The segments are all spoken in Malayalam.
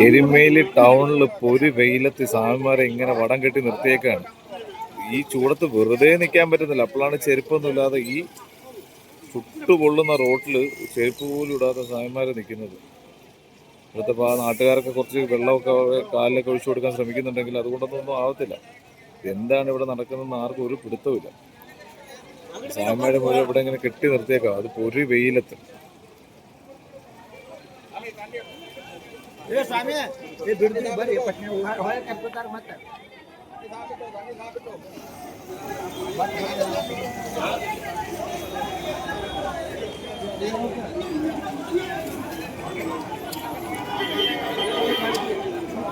എരുമേലി ടൗണിൽ പൊരി വെയിലത്ത് സ്വാമിമാരെ ഇങ്ങനെ വടം കെട്ടി നിർത്തിയേക്കാണ്. ഈ ചൂടത്ത് വെറുതെ നിൽക്കാൻ പറ്റുന്നില്ല അപ്പോഴാണ് ചെരുപ്പൊന്നുമില്ലാതെ ഈ ചുട്ടുപൊള്ളുന്ന റോട്ടിൽ ചെരുപ്പ് പോലും ഇടാത്ത സ്വാമിമാരെ നിൽക്കുന്നത് ഇവിടുത്തെ ആ നാട്ടുകാരൊക്കെ കുറച്ച് വെള്ളമൊക്കെ കാലിലൊക്കെ ഒഴിച്ചു കൊടുക്കാൻ ശ്രമിക്കുന്നുണ്ടെങ്കിൽ അതുകൊണ്ടൊന്നും ആവത്തില്ല. എന്താണ് ഇവിടെ നടക്കുന്നതെന്ന് ആർക്കും ഒരു പിടുത്തമില്ല സാമ്യയുടെ മുഴുവൻ ഇവിടെ ഇങ്ങനെ കെട്ടി നിർത്തിയേക്കാം. അത് പൊരി വെയിലത്ത്.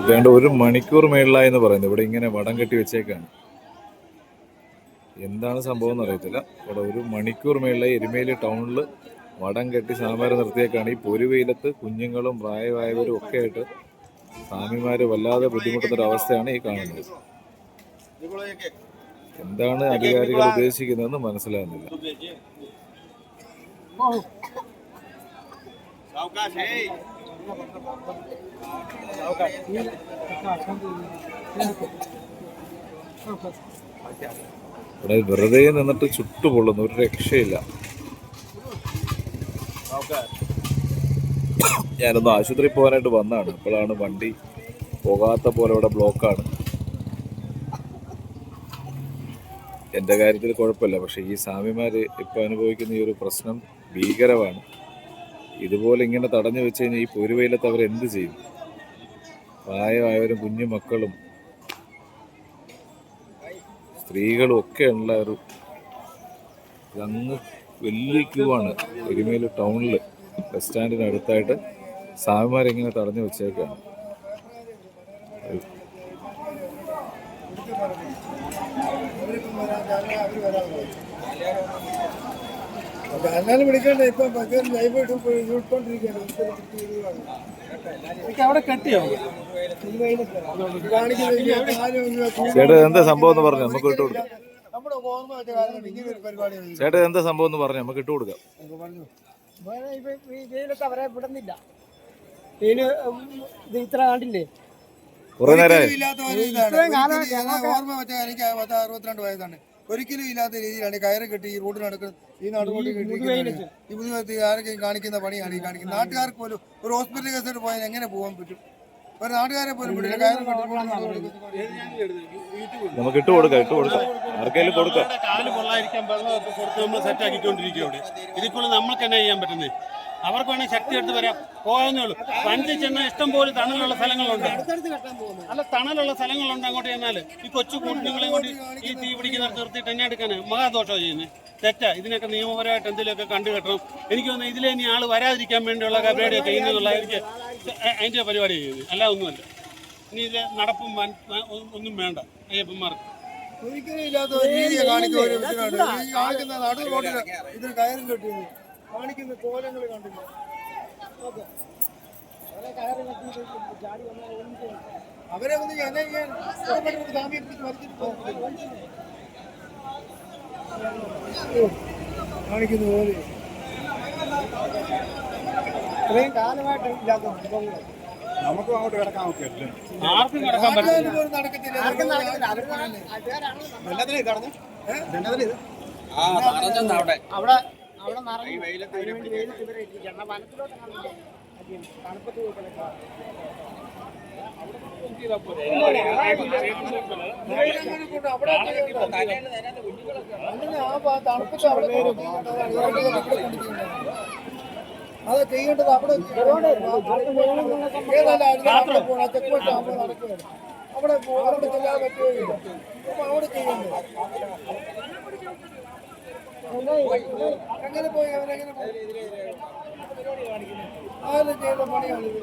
വേണ്ട ഒരു മണിക്കൂർ മേളിലായി എന്ന് പറയുന്നത് ഇവിടെ ഇങ്ങനെ വടം കെട്ടി വെച്ചേക്കാണ്. എന്താണ് സംഭവം എന്ന് അറിയത്തില്ല. ഇവിടെ ഒരു മണിക്കൂർ മേളിലായി എരുമേലി ടൗണിൽ വടം കെട്ടി സ്വാമിമാരെ നിർത്തിയേക്കാണ്. ഈ പൊരുവെയിലത്ത് കുഞ്ഞുങ്ങളും പ്രായമായവരും ഒക്കെ ആയിട്ട് സ്വാമിമാർ വല്ലാതെ ബുദ്ധിമുട്ടുന്ന അവസ്ഥയാണ് ഈ കാണുന്നത്. എന്താണ് അധികാരികൾ ഉദ്ദേശിക്കുന്നതെന്ന് മനസ്സിലാകുന്നില്ല. ഇവിടെ വെറുതെ നിന്നിട്ട് ചുട്ടുപൊള്ളുന്നു ഒരു രക്ഷയില്ല. ഞാനൊന്ന് ആശുപത്രി പോകാനായിട്ട് വന്നാണ് അപ്പോഴാണ് വണ്ടി പോകാത്ത പോലെ ഇവിടെ ബ്ലോക്കാണ്. എന്റെ കാര്യത്തിൽ കുഴപ്പമില്ല പക്ഷേ ഈ സ്വാമിമാര് ഇപ്പോൾ അനുഭവിക്കുന്ന ഈ ഒരു പ്രശ്നം ഭീകരമാണ്. ഇതുപോലെ ഇങ്ങനെ തടഞ്ഞു വെച്ച് കഴിഞ്ഞാൽ ഈ പൊരുവയിലത്ത് അവർ എന്ത് ചെയ്യും? പ്രായമായവരും കുഞ്ഞു മക്കളും സ്ത്രീകളും ഒക്കെ ഉള്ള ഒരു അങ്ങ് വലിയ ക്യൂ ആണ്. എരുമേലി ടൗണിൽ ബസ് സ്റ്റാൻഡിന് അടുത്തായിട്ട് സ്വാമിമാരിങ്ങനെ തടഞ്ഞു വെച്ചേക്കാണ്. ഇട്ടുകൊണ്ടിരിക്കുകയാണ് വിളിക്കണ്ട അവിടെ കെട്ടിയോ കാണിക്കുന്നത് ആരും ഇല്ല. ചേട്ടാ എന്താ സംഭവം എന്ന് പറഞ്ഞു നമുക്ക് ഇട്ട് കൊടുക്കാം. ചേട്ടാ എന്താ സംഭവം എന്ന് പറഞ്ഞു നമുക്ക് ഇട്ട് കൊടുക്കാം. അവരെ വിടുന്നില്ല. വെയിൽ ഉം, ഇത് ഇത്ര കണ്ടില്ലേ കുറെ ഞങ്ങൾക്ക് ഓർമ്മ വെച്ചാൽ എനിക്ക് പത്ത് അറുപത്തിരണ്ട് വയസ്സാണ്. ഒരിക്കലും ഇല്ലാത്ത രീതിയിലാണ് കയറി കെട്ടി ഈ റോഡിൽ നടക്കുന്നത് ഈ നടുറോഡ് കെട്ടി ഈ ആരൊക്കെയും കാണിക്കുന്ന പണിയാണ് ഈ കാണിക്കുന്നത്? നാട്ടുകാർക്ക് പോലും ഒരു ഹോസ്പിറ്റൽ കേസായിട്ട് പോയാൽ എങ്ങനെ പോകാൻ പറ്റും? ഒരു നാട്ടുകാരെ പോലും വിടില്ല കയറ്. നമുക്ക് ഇട്ട് കൊടുക്കാം ഇട്ട് കൊടുക്കാം. ആർക്കെങ്കിലും കൊടുക്കാം. കാൽ കൊള്ളായിരിക്കാൻ നമ്മൾ സെറ്റ് ആക്കിക്കൊണ്ടിരിക്കുകയാണ് അവിടെ. കൂടുതൽ നമ്മൾക്ക് എന്നാ ചെയ്യാൻ പറ്റുന്നത്? അവർക്ക് വേണമെങ്കിൽ ശക്തി എടുത്ത് വരാം. പോകാവുന്നേ ഉള്ളൂ. വഞ്ചി ചെന്നാൽ ഇഷ്ടം പോലെ തണലുള്ള സ്ഥലങ്ങളുണ്ട്. അല്ല തണലുള്ള സ്ഥലങ്ങളുണ്ട് അങ്ങോട്ട് ചെന്നാൽ. ഈ കൊച്ചു കുഞ്ഞുങ്ങളെ കൊണ്ട് ഈ തീ പിടിക്കുന്ന നിർത്തിയിട്ട് എന്നെ എടുക്കാൻ മഹാദോഷമാണ് ചെയ്യുന്നത് തെറ്റാ. ഇതിനൊക്കെ നിയമപരമായിട്ട് എന്തെങ്കിലുമൊക്കെ കണ്ടു കെട്ടണം. എനിക്ക് തോന്നുന്നു ഇതിലെ ഇനി ആൾ വരാതിരിക്കാൻ വേണ്ടിയുള്ള പരിപാടിയൊക്കെ ഇന്നുള്ള എനിക്ക് അതിന്റെ പരിപാടി ചെയ്യുന്നത്. അല്ല ഒന്നുമല്ല. ഇനി ഇതിലെ നടപ്പും ഒന്നും വേണ്ട. അയ്യപ്പന്മാർക്ക്. ഒരിക്കലും ഇല്ലാത്ത രീതിയെ കാണിക്കുന്ന ഇതിന് കയറും കെട്ടിയത്. കാണിക്കുന്ന കോലങ്ങൾ കണ്ടില്ല അവരെ ഒന്ന് എന്നെ ഞാൻ ഇഷ്ടപ്പെട്ട സ്വാമിയെ പിടിച്ച് മറിച്ചിട്ട് കാണിക്കുന്ന പോലെ ഇത്രയും കാലമായിട്ട് ഇല്ലാത്ത സംഭവങ്ങൾ നമുക്കും അങ്ങോട്ട് കിടക്കാൻ ഒക്കെ ആർക്കും കിടക്കാൻ പറ്റില്ല നടക്കത്തില്ല ആർക്കും അവർ വെള്ളത്തിലേ അവിടെ അവിടെ വെയിലത്ത് ഇവരെ വനത്തിലോട്ട് തണുപ്പത്ത് കൊണ്ട് അവിടെ തണുപ്പത്ത്. അത് ചെയ്യേണ്ടത് അവിടെ ഏതല്ല അവിടെ പോകണം ചെക്ക് പോസ്റ്റ് ആകുമ്പോൾ നടക്കുകയാണ് അവിടെ ചെല്ലാൻ പറ്റുകയില്ല അപ്പൊ അവിടെ ചെയ്യേണ്ടത്. എങ്ങനെ പോയി? അവരെങ്ങനെ ആരും ചെയ്ത? പണിയാണിത്